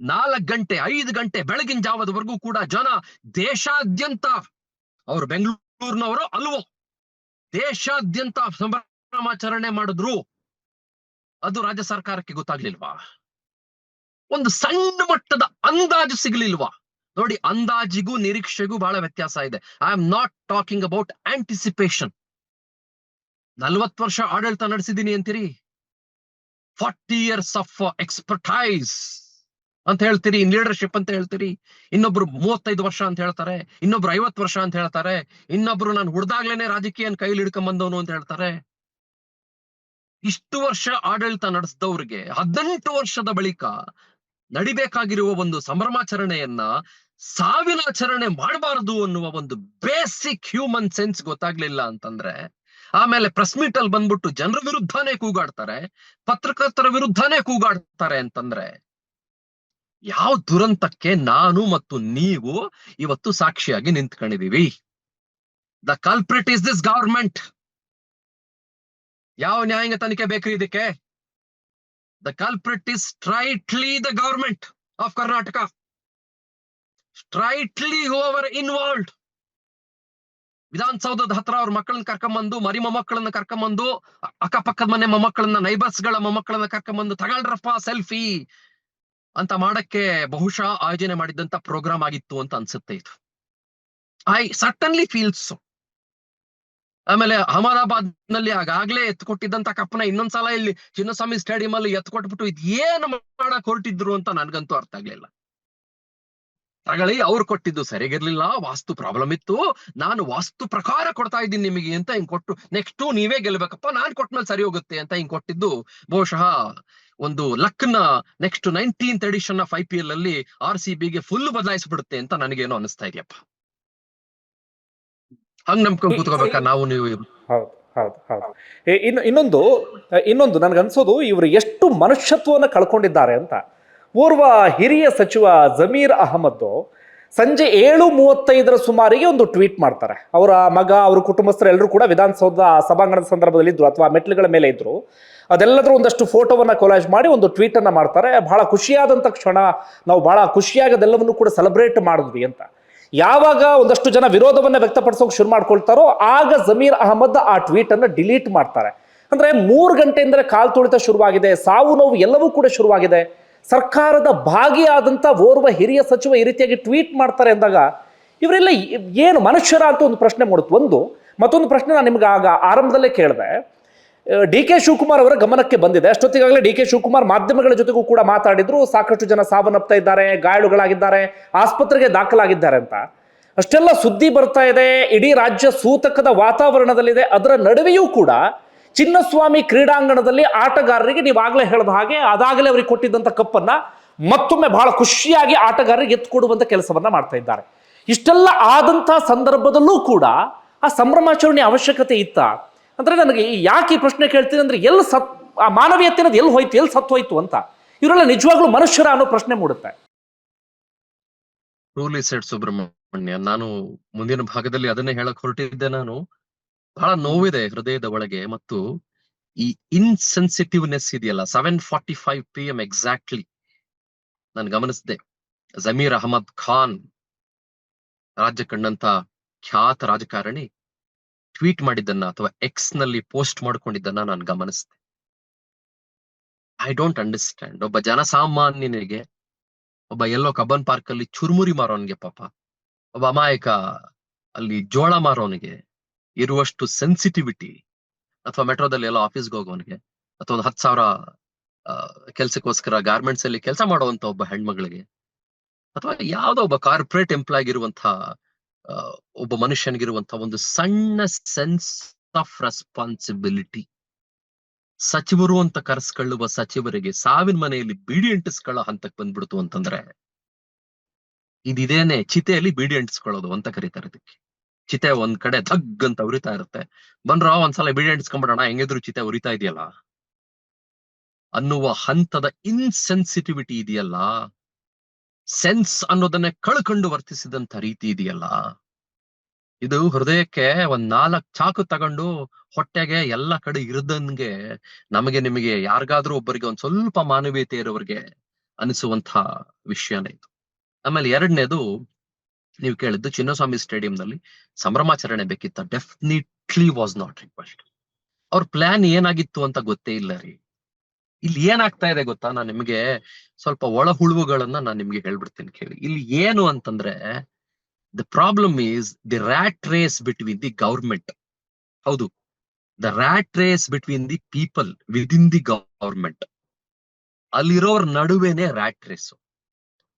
Speaker 1: ನಾಲ್ಕು ಗಂಟೆ, ಐದು ಗಂಟೆ ಬೆಳಗಿನ ಜಾವದವರೆಗೂ ಕೂಡ ಜನ ದೇಶಾದ್ಯಂತ ಅವರು ಬೆಂಗಳೂರಿನವರು ಅಲ್ವೋ? ದೇಶಾದ್ಯಂತ ಸಂಭ್ರಮಾಚರಣೆ ಮಾಡಿದ್ರು. ಅದು ರಾಜ್ಯ ಸರ್ಕಾರಕ್ಕೆ ಗೊತ್ತಾಗ್ಲಿಲ್ವಾ? ಒಂದು ಸಣ್ಣ ಮಟ್ಟದ ಅಂದಾಜು ಸಿಗ್ಲಿಲ್ವಾ? ನೋಡಿ, ಅಂದಾಜಿಗೂ ನಿರೀಕ್ಷೆಗೂ ಬಹಳ ವ್ಯತ್ಯಾಸ ಇದೆ. I am not talking about anticipation ನಲ್ವತ್ತು ವರ್ಷ ಆಡಳಿತ ನಡೆಸಿದೀನಿ ಅಂತೀರಿ? ಫಾರ್ಟಿ ಇಯರ್ಸ್ ಆಫ್ ಎಕ್ಸ್ಪರ್ಟೈಸ್ ಅಂತ ಹೇಳ್ತೀರಿ, ಇನ್ ಲೀಡರ್ಶಿಪ್ ಅಂತ ಹೇಳ್ತೀರಿ. ಇನ್ನೊಬ್ರು ಮೂವತ್ತೈದು ವರ್ಷ ಅಂತ ಹೇಳ್ತಾರೆ, ಇನ್ನೊಬ್ರು ಐವತ್ತು ವರ್ಷ ಅಂತ ಹೇಳ್ತಾರೆ, ಇನ್ನೊಬ್ರು ನಾನು ಹುಡ್ದಾಗ್ಲೇನೆ ರಾಜಕೀಯ ಕೈಲಿ ಹಿಡ್ಕೊಂಬಂದವನು ಅಂತ ಹೇಳ್ತಾರೆ. ಇಷ್ಟು ವರ್ಷ ಆಡಳಿತ ನಡೆಸಿದವ್ರಿಗೆ, ಹದಿನೆಂಟು ವರ್ಷದ ಬಳಿಕ ನಡಿಬೇಕಾಗಿರುವ ಒಂದು ಸಂಭ್ರಮಾಚರಣೆಯನ್ನ ಸಾವಿನಾಚರಣೆ ಮಾಡಬಾರದು ಅನ್ನುವ ಒಂದು ಬೇಸಿಕ್ ಹ್ಯೂಮನ್ ಸೆನ್ಸ್ ಗೊತ್ತಾಗ್ಲಿಲ್ಲ ಅಂತಂದ್ರೆ ಆಮೇಲೆ ಪ್ರೆಸ್ ಮೀಟ್ ಅಲ್ಲಿ ಬಂದ್ಬಿಟ್ಟು ಜನರ ವಿರುದ್ಧನೇ ಕೂಗಾಡ್ತಾರೆ, ಪತ್ರಕರ್ತರ ವಿರುದ್ಧನೇ ಕೂಗಾಡ್ತಾರೆ ಅಂತಂದ್ರೆ ಯಾವ ದುರಂತಕ್ಕೆ ನಾನು ಮತ್ತು ನೀವು ಇವತ್ತು ಸಾಕ್ಷಿಯಾಗಿ ನಿಂತ್ಕೊಂಡಿದೀವಿ the culprit is this government ಯಾವ ನ್ಯಾಯಾಂಗ ತನಿಖೆ ಬೇಕ್ರಿ ಇದಕ್ಕೆ? The culprit is straightly the government of Karnataka straightly over involved ವಿಧಾನಸೌಧದ ಹತ್ರ ಅವ್ರ ಮಕ್ಕಳನ್ನ ಕರ್ಕೊಂಬಂದು, ಮರಿ ಮೊಮ್ಮಕ್ಕಳನ್ನ ಕರ್ಕೊಂಬಂದು, ಅಕ್ಕಪಕ್ಕದ ಮನೆ ಮೊಮ್ಮಕ್ಕಳನ್ನ ನೈಬರ್ಸ್ಗಳ ಮೊಮ್ಮಕ್ಕಳನ್ನ ಕರ್ಕೊಂಬಂದು ತಗೊಳ್ರಪ್ಪ ಸೆಲ್ಫಿ ಅಂತ ಮಾಡಕ್ಕೆ ಬಹುಶಃ ಆಯೋಜನೆ ಮಾಡಿದಂತ ಪ್ರೋಗ್ರಾಮ್ ಆಗಿತ್ತು ಅಂತ ಅನ್ಸುತ್ತೆ ಇದು. ಐ ಸಟನ್ಲಿ ಫೀಲ್ಸ್ ಆಮೇಲೆ ಅಹಮದಾಬಾದ್ನಲ್ಲಿ ಆಗಾಗ್ಲೇ ಎತ್ಕೊಟ್ಟಿದ್ದಂತ ಕಪ್ಪನ ಇನ್ನೊಂದ್ಸಲ ಇಲ್ಲಿ ಚಿನ್ನಸ್ವಾಮಿ ಸ್ಟೇಡಿಯಂ ಅಲ್ಲಿ ಎತ್ಕೊಟ್ಬಿಟ್ಟು ಇದು ಏನ್ ಮಾಡಕ್ ಹೊರಟಿದ್ರು ಅಂತ ನನ್ಗಂತೂ ಅರ್ಥ ಆಗ್ಲಿಲ್ಲ. ತಗೊಳ್ಳಿ ಅವ್ರು ಕೊಟ್ಟಿದ್ದು. ಸರಿಗಿರ್ಲಿಲ್ಲ ವಾಸ್ತು ಪ್ರಾಬ್ಲಮ್ ಇತ್ತು. ನಾನು ವಾಸ್ತು ಪ್ರಕಾರ ಕೊಡ್ತಾ ಇದ್ದೀನಿ ನಿಮಗೆ ಅಂತ ಹಿಂಗ್ ಕೊಟ್ಟು ನೆಕ್ಸ್ಟ್ ನೀವೇ ಗೆಲ್ಬೇಕಪ್ಪ ನಾನ್ ಕೊಟ್ಮೇಲೆ ಸರಿ ಹೋಗುತ್ತೆ ಅಂತ ಹಿಂಗ್ ಕೊಟ್ಟಿದ್ದು. ಬಹುಶಃ ಒಂದು ಲಕ್ನ next nineteenth edition of I P L ಅಲ್ಲಿ ಆರ್ ಸಿ ಬಿಗೆ ಫುಲ್ ಬದಲಾಯಿಸ್ಬಿಡುತ್ತೆ ಅಂತ ನನಗೇನೋ ಅನಿಸ್ತಾ ಇದೆಯಪ್ಪ. ಹಂಗ್ ನಂಬ್ಕೊಂಡ್ ಕೂತ್ಕೋಬೇಕಾ ನಾವು ನೀವು
Speaker 2: ಹೌದು ಹೌದು ಹೌದು. ಏ, ಇನ್ನು ಇನ್ನೊಂದು ನನ್ಗೆ ಅನ್ಸೋದು ಇವರು ಎಷ್ಟು ಮನುಷ್ಯತ್ವವನ್ನು ಕಳ್ಕೊಂಡಿದ್ದಾರೆ ಅಂತ. ಓರ್ವ ಹಿರಿಯ ಸಚಿವ ಜಮೀರ್ ಅಹಮದ್ ಸಂಜೆ ಏಳು ಮೂವತ್ತೈದರ ಸುಮಾರಿಗೆ ಒಂದು ಟ್ವೀಟ್ ಮಾಡ್ತಾರೆ. ಅವರ ಮಗ, ಅವರ ಕುಟುಂಬಸ್ಥರು ಎಲ್ಲರೂ ಕೂಡ ವಿಧಾನಸೌಧ ಸಭಾಂಗಣದ ಸಂದರ್ಭದಲ್ಲಿ ಇದ್ರು ಅಥವಾ ಮೆಟ್ಲುಗಳ ಮೇಲೆ ಇದ್ರು. ಅದೆಲ್ಲದರೂ ಒಂದಷ್ಟು ಫೋಟೋವನ್ನು ಕೊಲಾಜ್ ಮಾಡಿ ಒಂದು ಟ್ವೀಟ್ ಅನ್ನ ಮಾಡ್ತಾರೆ. ಬಹಳ ಖುಷಿಯಾದಂಥ ಕ್ಷಣ ನಾವು ಬಹಳ ಖುಷಿಯಾಗಿ ಅದೆಲ್ಲವನ್ನು ಕೂಡ ಸೆಲೆಬ್ರೇಟ್ ಮಾಡಿದ್ವಿ ಅಂತ. ಯಾವಾಗ ಒಂದಷ್ಟು ಜನ ವಿರೋಧವನ್ನ ವ್ಯಕ್ತಪಡಿಸೋಕೆ ಶುರು ಮಾಡ್ಕೊಳ್ತಾರೋ ಆಗ ಜಮೀರ್ ಅಹಮದ್ ಆ ಟ್ವೀಟ್ ಅನ್ನ ಡಿಲೀಟ್ ಮಾಡ್ತಾರೆ. ಅಂದ್ರೆ ಮೂರು ಗಂಟೆಯಿಂದ ಕಾಲ್ ತುಳಿತ ಶುರುವಾಗಿದೆ. ಸಾವು ನೋವು ಎಲ್ಲವೂ ಕೂಡ ಶುರುವಾಗಿದೆ. ಸರ್ಕಾರದ ಭಾಗಿಯಾದಂಥ ಓರ್ವ ಹಿರಿಯ ಸಚಿವ ಈ ರೀತಿಯಾಗಿ ಟ್ವೀಟ್ ಮಾಡ್ತಾರೆ ಅಂದಾಗ ಇವರೆಲ್ಲ ಏನು ಮನುಷ್ಯರ ಅಂತ ಒಂದು ಪ್ರಶ್ನೆ ಮೂಡುತ್ತೆ. ಒಂದು, ಮತ್ತೊಂದು ಪ್ರಶ್ನೆ ನಾನು ನಿಮ್ಗೆ ಆಗ ಆರಂಭದಲ್ಲೇ ಕೇಳಿದೆ. ಡಿ ಕೆ ಶಿವಕುಮಾರ್ ಅವರ ಗಮನಕ್ಕೆ ಬಂದಿದೆ. ಅಷ್ಟೊತ್ತಿಗಾಗಲೇ ಡಿ ಕೆ ಶಿವಕುಮಾರ್ ಮಾಧ್ಯಮಗಳ ಜೊತೆಗೂ ಕೂಡ ಮಾತಾಡಿದ್ರು. ಸಾಕಷ್ಟು ಜನ ಸಾವನ್ನಪ್ತಾ ಇದ್ದಾರೆ, ಗಾಯಾಳುಗಳಾಗಿದ್ದಾರೆ, ಆಸ್ಪತ್ರೆಗೆ ದಾಖಲಾಗಿದ್ದಾರೆ ಅಂತ. ಅಷ್ಟೆಲ್ಲ ಸುದ್ದಿ ಬರ್ತಾ ಇದೆ. ಇಡೀ ರಾಜ್ಯ ಸೂತಕದ ವಾತಾವರಣದಲ್ಲಿದೆ. ಅದರ ನಡುವೆಯೂ ಕೂಡ ಚಿನ್ನಸ್ವಾಮಿ ಕ್ರೀಡಾಂಗಣದಲ್ಲಿ ಆಟಗಾರರಿಗೆ ನೀವಾಗಲೇ ಹೇಳಿದ ಹಾಗೆ ಅದಾಗಲೇ ಅವರಿಗೆ ಕೊಟ್ಟಿದ್ದಂಥ ಕಪ್ಪನ್ನ ಮತ್ತೊಮ್ಮೆ ಬಹಳ ಖುಷಿಯಾಗಿ ಆಟಗಾರರಿಗೆ ಎತ್ಕೊಡುವಂಥ ಕೆಲಸವನ್ನ ಮಾಡ್ತಾ ಇದ್ದಾರೆ. ಇಷ್ಟೆಲ್ಲ ಆದಂಥ ಸಂದರ್ಭದಲ್ಲೂ ಕೂಡ ಆ ಸಂಭ್ರಮಾಚರಣೆ ಅವಶ್ಯಕತೆ ಇತ್ತ? ಅಂದ್ರೆ ನನಗೆ ಯಾಕೆ ಈ ಪ್ರಶ್ನೆ ಕೇಳ್ತೀನಿ ಅಂದ್ರೆ ಎಲ್ಲಿ ಸತ್ ಆ ಮಾನವೀಯತೆ ಅನ್ನೋದು ಎಲ್ಲಿ ಹೋಯ್ತು, ಎಲ್ಲಿ ಸತ್ತು ಹೋಯ್ತು ಅಂತ? ಇವರೆಲ್ಲ ನಿಜವಾಗ್ಲೂ ಮನುಷ್ಯರ ಅನ್ನೋ ಪ್ರಶ್ನೆ ಮೂಡುತ್ತೆ.
Speaker 1: ಟ್ರೂಲಿ ಸೆಟ್ ಸುಬ್ರಹ್ಮಣ್ಯ, ನಾನು ಮುಂದಿನ ಭಾಗದಲ್ಲಿ ಅದನ್ನೇ ಹೇಳಕ್ ಹೊರಟಿದ್ದೆ ನಾನು. ಬಹಳ ನೋವಿದೆ ಹೃದಯದ ಒಳಗೆ ಮತ್ತು ಈ ಇನ್ಸೆನ್ಸಿಟಿವ್ನೆಸ್ ಇದೆಯಲ್ಲ seven forty five P M exactly ನಾನು ಗಮನಿಸಿದೆ. ಜಮೀರ್ ಅಹಮದ್ ಖಾನ್ ರಾಜ್ಯ ಕಂಡಂತ ಖ್ಯಾತ ರಾಜಕಾರಣಿ ಟ್ವೀಟ್ ಮಾಡಿದ್ದನ್ನ ಅಥವಾ ಎಕ್ಸ್ನಲ್ಲಿ ಪೋಸ್ಟ್ ಮಾಡ್ಕೊಂಡಿದ್ದನ್ನ ನಾನು ಗಮನಿಸಿದೆ. ಐ ಡೋಂಟ್ ಅಂಡರ್ಸ್ಟ್ಯಾಂಡ್ ಒಬ್ಬ ಜನಸಾಮಾನ್ಯನಿಗೆ, ಒಬ್ಬ ಎಲ್ಲೋ ಕಬ್ಬನ್ ಪಾರ್ಕ್ ಅಲ್ಲಿ ಚುರುಮುರಿ ಮಾರೋನ್ಗೆ ಪಾಪ, ಒಬ್ಬ ಅಮಾಯಕ ಅಲ್ಲಿ ಜೋಳ ಮಾರೋನಿಗೆ ಇರುವಷ್ಟು ಸೆನ್ಸಿಟಿವಿಟಿ ಅಥವಾ ಮೆಟ್ರೋದಲ್ಲಿ ಎಲ್ಲೋ ಆಫೀಸ್ಗೆ ಹೋಗೋವನಿಗೆ ಅಥವಾ ಒಂದು ಹತ್ತು ಸಾವಿರ ಕೆಲಸಕ್ಕೋಸ್ಕರ ಗಾರ್ಮೆಂಟ್ಸ್ ಅಲ್ಲಿ ಕೆಲಸ ಮಾಡುವಂತ ಒಬ್ಬ ಹೆಣ್ಮಗಳಿಗೆ ಅಥವಾ ಯಾವ್ದೋ ಒಬ್ಬ ಕಾರ್ಪೊರೇಟ್ ಎಂಪ್ಲಾಯ್ ಆ, ಒಬ್ಬ ಮನುಷ್ಯನಿಗಿರುವಂತಹ ಒಂದು ಸಣ್ಣ ಸೆನ್ಸ್ ಆಫ್ ರೆಸ್ಪಾನ್ಸಿಬಿಲಿಟಿ ಸಚಿವರು ಅಂತ ಕರೆಸ್ಕೊಳ್ಳುವ ಸಚಿವರಿಗೆ ಸಾವಿನ ಮನೆಯಲ್ಲಿ ಬೀಡಿ ಅಂಟಿಸ್ಕೊಳ್ಳೋ ಹಂತಕ್ಕೆ ಬಂದ್ಬಿಡ್ತು ಅಂತಂದ್ರೆ ಇದಿದೇನೆ ಚಿತೆಯಲ್ಲಿ ಬೀಡಿ ಅಂಟಿಸ್ಕೊಳ್ಳೋದು ಅಂತ ಕರೀತಾರೆ ಇದಕ್ಕೆ. ಚಿತೆ ಒಂದ್ ಕಡೆ ಧಗ್ ಅಂತ ಉರಿತಾ ಇರುತ್ತೆ. ಬಂದ್ರ ಒಂದ್ಸಲ ಬೀಡಿ ಅಂಟಿಸ್ಕೊಂಡ್ಬಿಡೋಣ ಹೆಂಗಿದ್ರು ಚಿತೆ ಉರಿತಾ ಇದೆಯಲ್ಲ? ಅನ್ನುವ ಹಂತದ ಇನ್ಸೆನ್ಸಿಟಿವಿಟಿ ಇದೆಯಲ್ಲ? ಸೆನ್ಸ್ ಅನ್ನೋದನ್ನ ಕಳ್ಕೊಂಡು ವರ್ತಿಸಿದಂತ ರೀತಿ ಇದೆಯಲ್ಲ? ಇದು ಹೃದಯಕ್ಕೆ ಒಂದ್ ನಾಲ್ಕ್ ಚಾಕು ತಗೊಂಡು ಹೊಟ್ಟೆಗೆ ಎಲ್ಲ ಕಡೆ ಇರದಂಗೆ ನಮಗೆ ನಿಮಗೆ ಯಾರಿಗಾದ್ರೂ ಒಬ್ಬರಿಗೆ ಒಂದ್ ಸ್ವಲ್ಪ ಮಾನವೀಯತೆ ಇರೋರಿಗೆ ಅನಿಸುವಂತ ವಿಷಯನೇ ಇದು. ಆಮೇಲೆ ಎರಡನೇದು ನೀವು ಕೇಳಿದ್ದು ಚಿನ್ನಸ್ವಾಮಿ ಸ್ಟೇಡಿಯಂನಲ್ಲಿ ಸಂಭ್ರಮಾಚರಣೆ ಬೇಕಿತ್ತ. ಡೆಫಿನೆಟ್ಲಿ ವಾಸ್ ನಾಟ್ ರಿಕ್ವೆಸ್ಟ್ ಅವ್ರ ಪ್ಲಾನ್ ಏನಾಗಿತ್ತು ಅಂತ ಗೊತ್ತೇ ಇಲ್ಲ ರೀ. ಇಲ್ಲಿ ಏನಾಗ್ತಾ ಇದೆ ಗೊತ್ತಾ? ನಾನು ನಿಮಗೆ ಸ್ವಲ್ಪ ಒಳ ಹುಳುವುಗಳನ್ನ ನಾನು ನಿಮ್ಗೆ ಹೇಳ್ಬಿಡ್ತೀನಿ ಕೇಳಿ. ಇಲ್ಲಿ ಏನು ಅಂತಂದ್ರೆ the problem is the rat race between the government ಹೌದು. The rat race between the people within the government ಅಲ್ಲಿರೋರ್ ನಡುವೆನೆ ರ್ಯಾಟ್ ರೇಸ್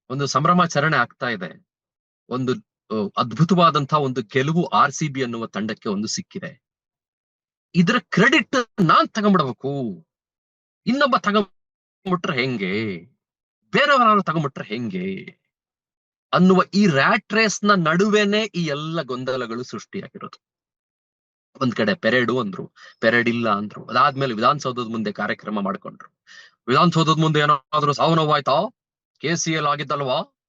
Speaker 1: ಒಂದು ಸಂಭ್ರಮಾಚರಣೆ ಆಗ್ತಾ ಇದೆ. ಒಂದು ಅದ್ಭುತವಾದಂತಹ ಒಂದು ಗೆಲುವು ಆರ್ ಸಿ ಬಿ ಅನ್ನುವ ತಂಡಕ್ಕೆ ಒಂದು ಸಿಕ್ಕಿದೆ. ಇದರ ಕ್ರೆಡಿಟ್ ನಾನ್ ತಗೊಂಡ್ಬಿಡ್ಬೇಕು ಇನ್ನೊಬ್ಬ ತಗೊಂಡ್ಬಿಟ್ರೆ ಹೆಂಗೆ? ಬೇರೆಯವರಾದ್ರು ತಗೊಂಡ್ಬಿಟ್ರೆ ಹೆಂಗೆ? ಅನ್ನುವ ಈ ರ್ಯಾಟ್ ರೇಸ್ನ ನಡುವೆನೆ ಈ ಎಲ್ಲ ಗೊಂದಲಗಳು ಸೃಷ್ಟಿಯಾಗಿರೋದು. ಒಂದ್ ಕಡೆ ಪೆರೇಡು ಅಂದ್ರು, ಪೆರೇಡ್ ಇಲ್ಲ ಅಂದ್ರು, ಅದಾದ್ಮೇಲೆ ವಿಧಾನಸೌಧದ ಮುಂದೆ ಕಾರ್ಯಕ್ರಮ ಮಾಡ್ಕೊಂಡ್ರು. ವಿಧಾನಸೌಧದ ಮುಂದೆ ಏನಾದ್ರು ಸಾವು ನೋವಾಯ್ತಾ? ಕೆ ಸಿ ಎಲ್ ಆಗಿದ್ದಲ್ವಾ?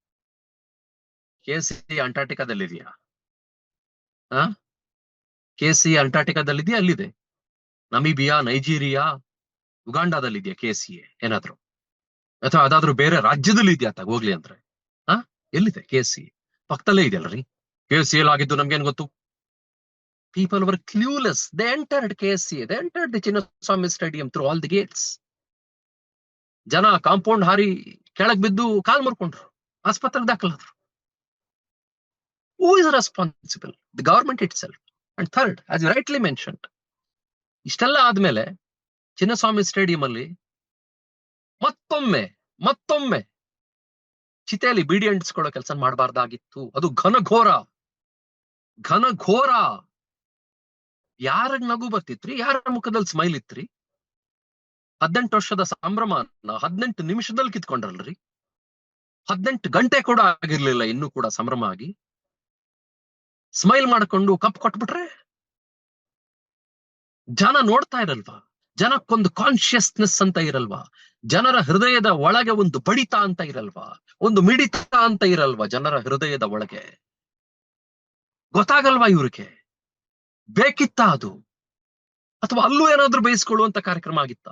Speaker 1: ಕೆ ಸಿ ಅಂಟಾರ್ಟಿಕಾದಲ್ಲಿದೆಯಾ ಆ? ಕೆ ಸಿ ಅಂಟಾರ್ಟಿಕಾದಲ್ಲಿದೆಯಾ ಅಲ್ಲಿದೆ. ನಮೀಬಿಯಾ ನೈಜೀರಿಯಾ ಉಗಾಂಡಾದಲ್ಲಿದೆಯಾ ಕೆ ಸಿ ಎ ಏನಾದ್ರು? ಅಥವಾ ಅದಾದ್ರೂ ಬೇರೆ ರಾಜ್ಯದಲ್ಲಿ ಇದೆಯಾ ತಗ ಹೋಗ್ಲಿ ಅಂದ್ರೆ? ಆ? ಎಲ್ಲಿದೆ ಕೆ ಸಿ ಪಕ್ಕದಲ್ಲೇ ಇದೆಯಲ್ರಿ ಕೆ ಸಿ ಎಲ್ ಆಗಿದ್ದು ನಮ್ಗೇನ್ ಗೊತ್ತು? People were clueless they entered K C they entered the Chinnaswamy stadium through all the gates ಜನ ಕಾಂಪೌಂಡ್ ಹಾರಿ ಕೆಳಗ್ ಬಿದ್ದು ಕಾಲ್ ಮುರ್ಕೊಂಡ್ರು. ಆಸ್ಪತ್ರೆಗೆ ದಾಖಲಾದ್ರು. Who is responsible The government itself. And third as rightly mentioned ಇಷ್ಟೆಲ್ಲ ಆದ್ಮೇಲೆ ಚಿನ್ನಸ್ವಾಮಿ ಸ್ಟೇಡಿಯಂ ಅಲ್ಲಿ ಮತ್ತೊಮ್ಮೆ ಮತ್ತೊಮ್ಮೆ ಚಿತೆಯಲ್ಲಿ ಬೀಡಿ ಅಂಟಿಸ್ಕೊಳ್ಳೋ ಕೆಲಸ ಮಾಡಬಾರ್ದಾಗಿತ್ತು. ಅದು ಘನಘೋರ ಘನಘೋರ ಯಾರ ನಗು ಬರ್ತಿತ್ರಿ? ಯಾರ ಮುಖದಲ್ಲಿ ಸ್ಮೈಲ್ ಇತ್ರಿ? ಹದಿನೆಂಟು ವರ್ಷದ ಸಂಭ್ರಮನ ಹದಿನೆಂಟು ನಿಮಿಷದಲ್ಲಿ ಕಿತ್ಕೊಂಡ್ರಲ್ರಿ? ಹದಿನೆಂಟು ಗಂಟೆ ಕೂಡ ಆಗಿರ್ಲಿಲ್ಲ, ಇನ್ನೂ ಕೂಡ ಸಂಭ್ರಮ ಆಗಿ. ಸ್ಮೈಲ್ ಮಾಡ್ಕೊಂಡು ಕಪ್ ಕೊಟ್ಬಿಟ್ರೆ ಜನ ನೋಡ್ತಾ ಇರಲ್ವಾ? ಜನಕ್ಕೊಂದು ಕಾನ್ಶಿಯಸ್ನೆಸ್ ಅಂತ ಇರಲ್ವಾ? ಜನರ ಹೃದಯದ ಒಳಗೆ ಒಂದು ಬಡಿತ ಅಂತ ಇರಲ್ವಾ? ಒಂದು ಮಿಡಿತ ಅಂತ ಇರಲ್ವಾ ಜನರ ಹೃದಯದ ಒಳಗೆ? ಗೊತ್ತಾಗಲ್ವಾ ಇವ್ರಿಗೆ? ಬೇಕಿತ್ತ ಅದು? ಅಥವಾ ಅಲ್ಲೂ ಏನಾದ್ರೂ ಬೇಯಿಸ್ಕೊಳ್ಳುವಂತ ಕಾರ್ಯಕ್ರಮ ಆಗಿತ್ತ?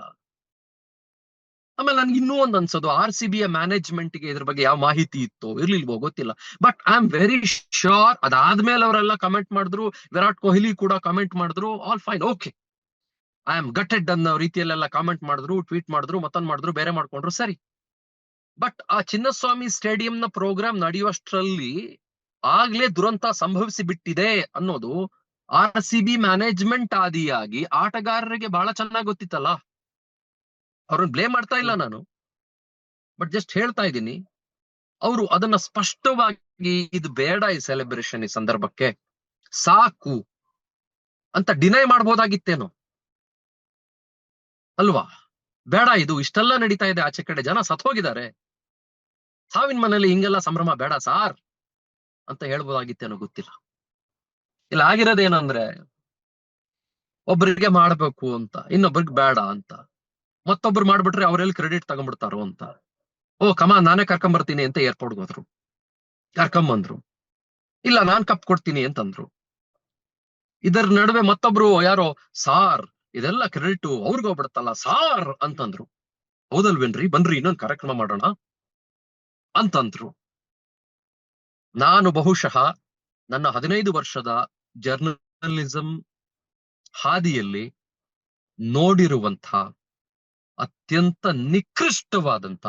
Speaker 1: ಆಮೇಲೆ ನನ್ಗೆ ಇನ್ನೂ ಒಂದ್ ಅನ್ಸೋದು ಆರ್ ಸಿ ಎ ಮ್ಯಾನೇಜ್ಮೆಂಟ್ಗೆ ಇದ್ರ ಬಗ್ಗೆ ಯಾವ ಮಾಹಿತಿ ಇತ್ತು, ಇರ್ಲಿಲ್ವೋ ಗೊತ್ತಿಲ್ಲ. But I am very sure ಅದಾದ್ಮೇಲೆ ಅವರೆಲ್ಲ ಕಮೆಂಟ್ ಮಾಡಿದ್ರು, ವಿರಾಟ್ ಕೊಹ್ಲಿ ಕೂಡ ಕಮೆಂಟ್ ಮಾಡಿದ್ರು all fine okay I am gutted ಅನ್ನೋ ರೀತಿಯಲ್ಲೆಲ್ಲ ಕಾಮೆಂಟ್ ಮಾಡಿದ್ರು ಟ್ವೀಟ್ ಮಾಡಿದ್ರು, ಮತ್ತೊಂದ್ ಮಾಡಿದ್ರು, ಬೇರೆ ಮಾಡ್ಕೊಂಡ್ರು, ಸರಿ. ಬಟ್ ಆ ಚಿನ್ನಸ್ವಾಮಿ ಸ್ಟೇಡಿಯಂ ನ ಪ್ರೋಗ್ರಾಮ್ ನಡೆಯುವಷ್ಟರಲ್ಲಿ ಆಗ್ಲೇ ದುರಂತ ಸಂಭವಿಸಿ ಬಿಟ್ಟಿದೆ ಅನ್ನೋದು ಆರ್ ಸಿ ಬಿ ಮ್ಯಾನೇಜ್ಮೆಂಟ್ ಆದಿಯಾಗಿ ಆಟಗಾರರಿಗೆ ಬಹಳ ಚೆನ್ನಾಗಿ ಗೊತ್ತಿತ್ತಲ್ಲ? ಅವ್ರನ್ನ ಬ್ಲೇಮ್ ಮಾಡ್ತಾ ಇಲ್ಲ ನಾನು. ಬಟ್ ಜಸ್ಟ್ ಹೇಳ್ತಾ ಇದ್ದೀನಿ ಅವರು ಅದನ್ನ ಸ್ಪಷ್ಟವಾಗಿ ಇದು ಬೇಡ ಈ ಸೆಲೆಬ್ರೇಷನ್ ಈ ಸಂದರ್ಭಕ್ಕೆ. ಸಾಕು ಅಂತ ಡಿನೈ ಮಾಡ್ಬೋದಾಗಿತ್ತೇನೋ? ಅಲ್ವಾ? ಬೇಡ ಇದು ಇಷ್ಟೆಲ್ಲ ನಡೀತಾ ಇದೆ ಆಚೆ ಕಡೆ ಜನ ಸತ್ ಹೋಗಿದ್ದಾರೆ. ಸಾವಿನ ಮನೇಲಿ ಹಿಂಗೆಲ್ಲ ಸಂಭ್ರಮ ಬೇಡ ಸಾರ್ ಅಂತ ಹೇಳ್ಬೋದಾಗಿತ್ತೇನೋ ಗೊತ್ತಿಲ್ಲ. ಇಲ್ಲ ಆಗಿರೋದೇನಂದ್ರೆ ಒಬ್ಬರಿಗೆ ಮಾಡ್ಬೇಕು ಅಂತ ಇನ್ನೊಬ್ರಿಗೆ ಬೇಡ ಅಂತ. ಮತ್ತೊಬ್ರು ಮಾಡ್ಬಿಟ್ರೆ ಅವ್ರೆಲ್ಲಿ ಕ್ರೆಡಿಟ್ ತಗೊಂಡ್ಬಿಡ್ತಾರೋ ಅಂತ. ಓ ಕಮ ನಾನೇ ಕರ್ಕೊಂಬರ್ತೀನಿ ಅಂತ ಏರ್ಪೋರ್ಟ್ ಹೋದ್ರು. ಕರ್ಕೊಂಬಂದ್ರು ಇಲ್ಲ, ನಾನ್ ಕಪ್ ಕೊಡ್ತೀನಿ ಅಂತಂದ್ರು. ಇದರ ನಡುವೆ ಮತ್ತೊಬ್ರು ಯಾರೋ, ಸಾರ್, ಇದೆಲ್ಲ ಕ್ರೆಡಿಟ್ ಅವ್ರಿಗೋಗ್ಬಿಡತ್ತಲ್ಲ ಸಾರ್ ಅಂತಂದ್ರು. ಹೌದಲ್ವೇನ್ರಿ? ಬನ್ರಿ, ಇನ್ನೊಂದು ಕಾರ್ಯಕ್ರಮ ಮಾಡೋಣ ಅಂತಂದ್ರು. ನಾನು ಬಹುಶಃ ನನ್ನ ಹದಿನೈದು ವರ್ಷದ ಜರ್ನಲಿಸಂ ಹಾದಿಯಲ್ಲಿ ನೋಡಿರುವಂತ ಅತ್ಯಂತ ನಿಕೃಷ್ಟವಾದಂತ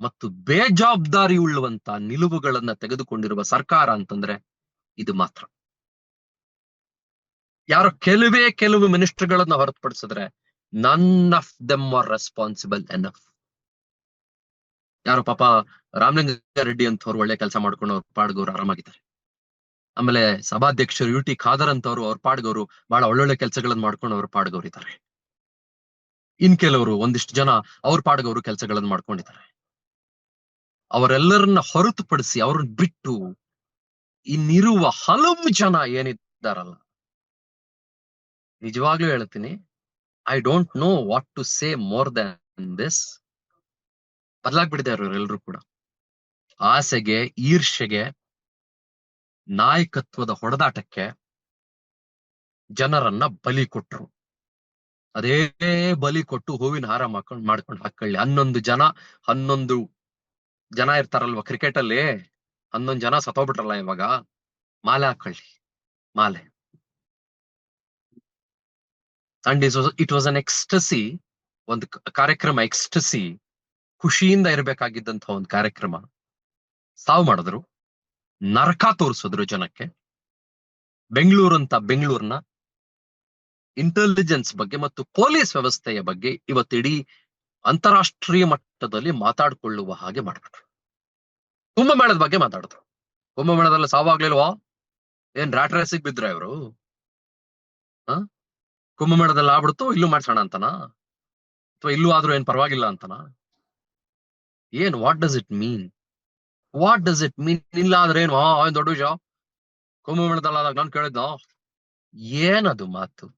Speaker 1: ಮತ್ತು ಬೇಜವಾಬ್ದಾರಿ ಉಳ್ಳುವಂತ ನಿಲುವುಗಳನ್ನ ತೆಗೆದುಕೊಂಡಿರುವ ಸರ್ಕಾರ ಅಂತಂದ್ರೆ ಇದು ಮಾತ್ರ. ಯಾರು ಕೆಲವೇ ಕೆಲವು ಮಿನಿಸ್ಟರ್ಗಳನ್ನ ಹೊರತುಪಡಿಸಿದ್ರೆ none of them are responsible enough ಯಾರು ಪಾಪ ರಾಮಲಿಂಗ ರೆಡ್ಡಿ ಅಂತವ್ರು ಒಳ್ಳೆ ಕೆಲಸ ಮಾಡ್ಕೊಂಡು ಅವ್ರ ಪಾಡ್ಗವ್ರು ಆರಾಮಾಗಿದ್ದಾರೆ. ಆಮೇಲೆ ಸಭಾಧ್ಯಕ್ಷರು ಯು ಟಿ ಖಾದರ್ ಅಂತವ್ರು ಅವ್ರ ಪಾಡ್ಗವ್ರು ಬಹಳ ಒಳ್ಳೊಳ್ಳೆ ಕೆಲಸಗಳನ್ನ ಮಾಡ್ಕೊಂಡು ಅವ್ರ ಪಾಡ್ಗವ್ರು ಇದ್ದಾರೆ ಇನ್ ಕೆಲವರು ಒಂದಿಷ್ಟು ಜನ ಅವ್ರ ಪಾಡಗವರು ಕೆಲಸಗಳನ್ನು ಮಾಡ್ಕೊಂಡಿದ್ದಾರೆ. ಅವರೆಲ್ಲರನ್ನ ಹೊರತುಪಡಿಸಿ ಅವ್ರನ್ನ ಬಿಟ್ಟು ಇನ್ನಿರುವ ಹಲವು ಜನ ಏನಿದ್ದಾರಲ್ಲ. ನಿಜವಾಗ್ಲೂ ಹೇಳ್ತೀನಿ I don't know what to say more than this ಬದಲಾಗ್ಬಿಟ್ಟಿದ್ದಾರೆ ಅವರೆಲ್ಲರೂ ಕೂಡ. ಆಸೆಗೆ ಈರ್ಷೆಗೆ ನಾಯಕತ್ವದ ಹೊಡೆದಾಟಕ್ಕೆ ಜನರನ್ನ ಬಲಿ ಕೊಟ್ರು. ಅದೇ ಬಲಿ ಕೊಟ್ಟು ಹೂವಿನ ಹಾರ ಮಾಡ್ಕೊಂಡು ಮಾಡ್ಕೊಂಡು ಹಾಕೊಳ್ಳಿ. ಹನ್ನೊಂದು ಜನ ಹನ್ನೊಂದು ಜನ ಇರ್ತಾರಲ್ವಾ ಕ್ರಿಕೆಟ್ ಅಲ್ಲಿ ಹನ್ನೊಂದು ಜನ ಸತ್ತೋಗ್ಬಿಟ್ರಲ್ಲ ಇವಾಗ? ಮಾಲೆ ಹಾಕೊಳ್ಳಿ. ಮಾಲೆ. And it was an ecstasy ಒಂದು ಕಾರ್ಯಕ್ರಮ ಎಕ್ಸ್ಟಸಿ ಖುಷಿಯಿಂದ ಇರಬೇಕಾಗಿದ್ದಂತ ಒಂದು ಕಾರ್ಯಕ್ರಮ. ಸಾವು ಮಾಡಿದ್ರು. ನರಕ ತೋರಿಸಿದ್ರು ಜನಕ್ಕೆ. ಬೆಂಗಳೂರು ಅಂತ ಬೆಂಗಳೂರಿನ ಇಂಟೆಲಿಜೆನ್ಸ್ ಬಗ್ಗೆ ಮತ್ತು ಪೊಲೀಸ್ ವ್ಯವಸ್ಥೆಯ ಬಗ್ಗೆ ಇವತ್ತಿಡೀ ಅಂತಾರಾಷ್ಟ್ರೀಯ ಮಟ್ಟದಲ್ಲಿ ಮಾತಾಡ್ಕೊಳ್ಳುವ ಹಾಗೆ ಮಾಡ್ಬಿಟ್ರು. ಕುಂಭಮೇಳದ ಬಗ್ಗೆ ಮಾತಾಡಿದ್ರು. ಕುಂಭಮೇಳದಲ್ಲಿ ಸಾವಾಗ್ಲಿಲ್ವಾ? ಏನ್ ರ್ಯಾಟ್ ರೇಸಿಗೆ ಬಿದ್ರ ಇವರು? ಹ? ಕುಂಭಮೇಳದಲ್ಲಿ ಆಗ್ಬಿಡ್ತು, ಇಲ್ಲೂ ಮಾಡ್ಸೋಣ ಅಂತನಾ? ಅಥವಾ ಇಲ್ಲೂ ಆದ್ರೂ ಏನ್ ಪರವಾಗಿಲ್ಲ ಅಂತನಾ? ಏನ್ what does it mean what does it mean ಇಲ್ಲ ಆದ್ರೆ ಏನು ದೊಡ್ಡ ವಿಷಯ? ಕುಂಭಮೇಳದಲ್ಲಿ ಆದಾಗ ನಾನು ಕೇಳಿದ್ನೋ? ಏನದು ಮಾತು?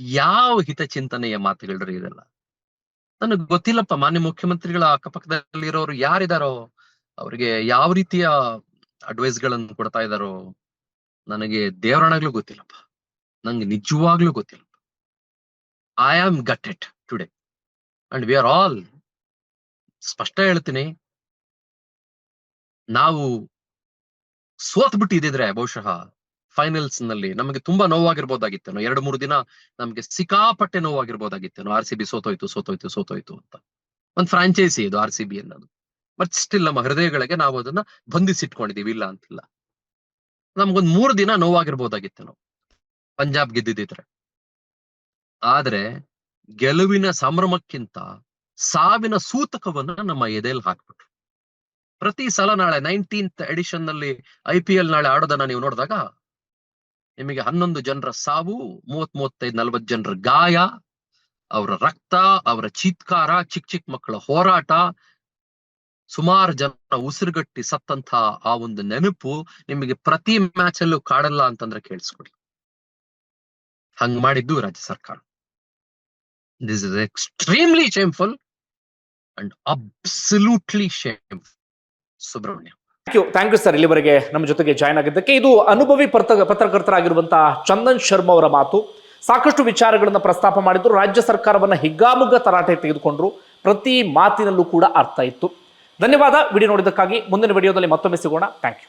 Speaker 1: ಯಾವ ಹಿತಚಿಂತನೆಯ ಮಾತುಗಳ್ರಿ ಇದೆಲ್ಲ? ನನಗ್ ಗೊತ್ತಿಲ್ಲಪ್ಪ, ಮಾನ್ಯ ಮುಖ್ಯಮಂತ್ರಿಗಳ ಅಕ್ಕಪಕ್ಕದಲ್ಲಿರೋರು ಯಾರಿದಾರೋ, ಅವ್ರಿಗೆ ಯಾವ ರೀತಿಯ ಅಡ್ವೈಸ್ಗಳನ್ನು ಕೊಡ್ತಾ ಇದಾರೋ ನನಗೆ ದೇವರಾಣಾಗ್ಲೂ ಗೊತ್ತಿಲ್ಲಪ್ಪ. ನಂಗೆ ನಿಜವಾಗ್ಲೂ ಗೊತ್ತಿಲ್ಲ. I am got it today and we are all ಸ್ಪಷ್ಟ ಹೇಳ್ತೀನಿ. ನಾವು ಸೋತ್ ಬಿಟ್ಟಿದ್ರೆ ಬಹುಶಃ ಫೈನಲ್ಸ್ನಲ್ಲಿ ನಮಗೆ ತುಂಬಾ ನೋವಾಗಿರ್ಬೋದಾಗಿತ್ತೇನೋ. ಎರಡು, ಮೂರು ದಿನ ನಮ್ಗೆ ಸಿಕ್ಕಾಪಟ್ಟೆ ನೋವಾಗಿರ್ಬೋದಾಗಿತ್ತೇನೋ. ಆರ್ ಸಿ ಬಿ ಸೋತೋಯ್ತು ಸೋತೋಯ್ತು ಸೋತೋಯ್ತು ಅಂತ. ಒಂದ್ ಫ್ರಾಂಚೈಸಿ ಇದು ಆರ್ ಸಿ ಬಿ ಅನ್ನೋದು. ಬಟ್ ಸ್ಟಿಲ್ ನಮ್ಮ ಹೃದಯಗಳಿಗೆ ನಾವು ಅದನ್ನ ಬಂಧಿಸಿಟ್ಕೊಂಡಿದೀವಿ, ಇಲ್ಲ ಅಂತಿಲ್ಲ. ನಮ್ಗೊಂದ್ ಮೂರು ದಿನ ನೋವಾಗಿರ್ಬೋದಾಗಿತ್ತೇನೋ. ಪಂಜಾಬ್ ಗೆದ್ದಿದ್ರೆ ಆದ್ರೆ ಗೆಲುವಿನ ಸಂಭ್ರಮಕ್ಕಿಂತ ಸಾವಿನ ಸೂತಕವನ್ನ ನಮ್ಮ ಎದೆಯಲ್ಲಿ ಹಾಕ್ಬಿಟ್ರು. ಪ್ರತಿ ಸಲ ನಾಳೆ ನೈನ್ಟೀನ್ತ್ ಎಡಿಷನ್ನಲ್ಲಿ ಐ ಪಿ ಎಲ್ ನಾಳೆ ಆಡೋದನ್ನ ನೀವು ನೋಡಿದಾಗ ನಿಮಗೆ ಹನ್ನೊಂದು ಜನರ ಸಾವು ಮೂವತ್ ಮೂವತ್ತೈದು ನಲವತ್ ಜನರ ಗಾಯ, ಅವರ ರಕ್ತ, ಅವರ ಚೀತ್ಕಾರ ಚಿಕ್ಕ ಚಿಕ್ಕ ಮಕ್ಕಳ ಹೋರಾಟ, ಸುಮಾರು ಜನ ಉಸಿರುಗಟ್ಟಿ ಸತ್ತಂತ ಆ ಒಂದು ನೆನಪು ನಿಮಗೆ ಪ್ರತಿ ಮ್ಯಾಚ್ ಅಲ್ಲೂ ಕಾಡಲ್ಲ ಅಂತಂದ್ರೆ ಕೇಳಿಸ್ಕೊಡಿ. ಹಂಗ್ ಮಾಡಿದ್ದು ರಾಜ್ಯ ಸರ್ಕಾರ. This is extremely shameful and absolutely shame Subrahmanya.
Speaker 2: You thank you sir ಇಲ್ಲಿವರೆಗೆ ನಮ್ಮ ಜೊತೆಗೆ ಜಾಯ್ನ್ ಆಗಿದ್ದಕ್ಕೆ ಇದು ಅನುಭವಿ ಪತ್ರ ಪತ್ರಕರ್ತರಾಗಿರುವಂತಹ ಚಂದನ್ ಶರ್ಮಾ ಅವರ ಮಾತು. ಸಾಕಷ್ಟು ವಿಚಾರಗಳನ್ನು ಪ್ರಸ್ತಾಪ ಮಾಡಿದ್ರು. ರಾಜ್ಯ ಸರ್ಕಾರವನ್ನ ಹಿಗ್ಗಾಮುಗ್ಗ ತರಾಟೆ ತೆಗೆದುಕೊಂಡ್ರು. ಪ್ರತಿ ಮಾತಿನಲ್ಲೂ ಕೂಡ ಅರ್ಥ ಇತ್ತು. ಧನ್ಯವಾದ. ವಿಡಿಯೋ ನೋಡಿದ್ದಕ್ಕಾಗಿ ಮುಂದಿನ ವಿಡಿಯೋದಲ್ಲಿ ಮತ್ತೊಮ್ಮೆ ಸಿಗೋಣ. Thank you